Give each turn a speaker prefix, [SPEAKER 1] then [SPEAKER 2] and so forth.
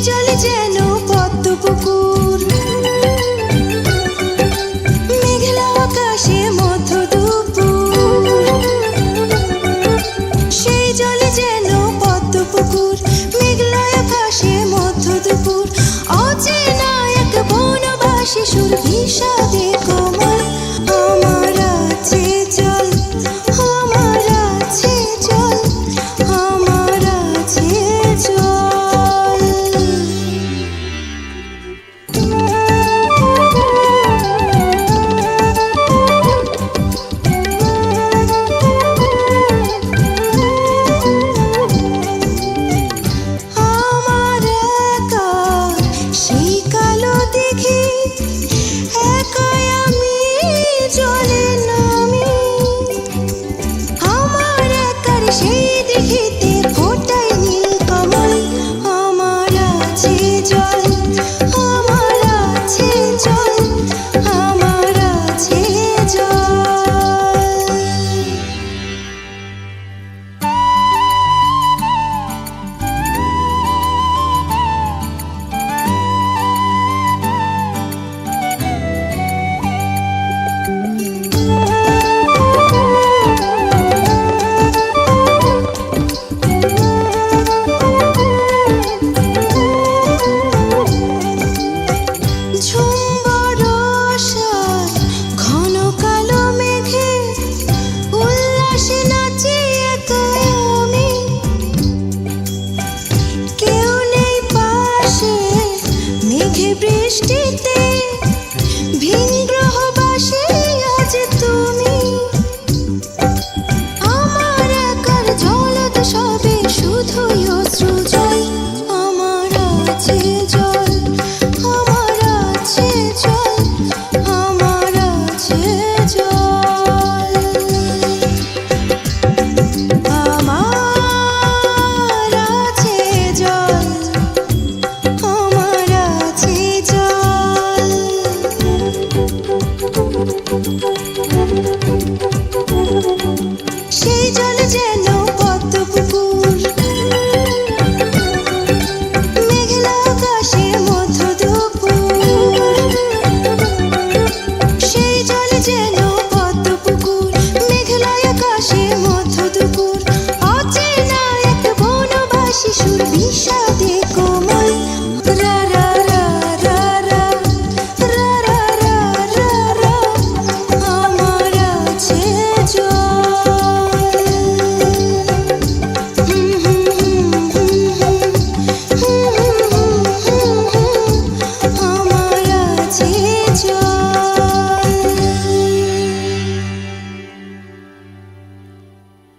[SPEAKER 1] জলে যেন পদ্ম পুকুর। মেঘলা আকাশে মধ্য দুপুর সেই জলে যেন পদ্ম পুকুর মেঘলা বৃষ্টিতে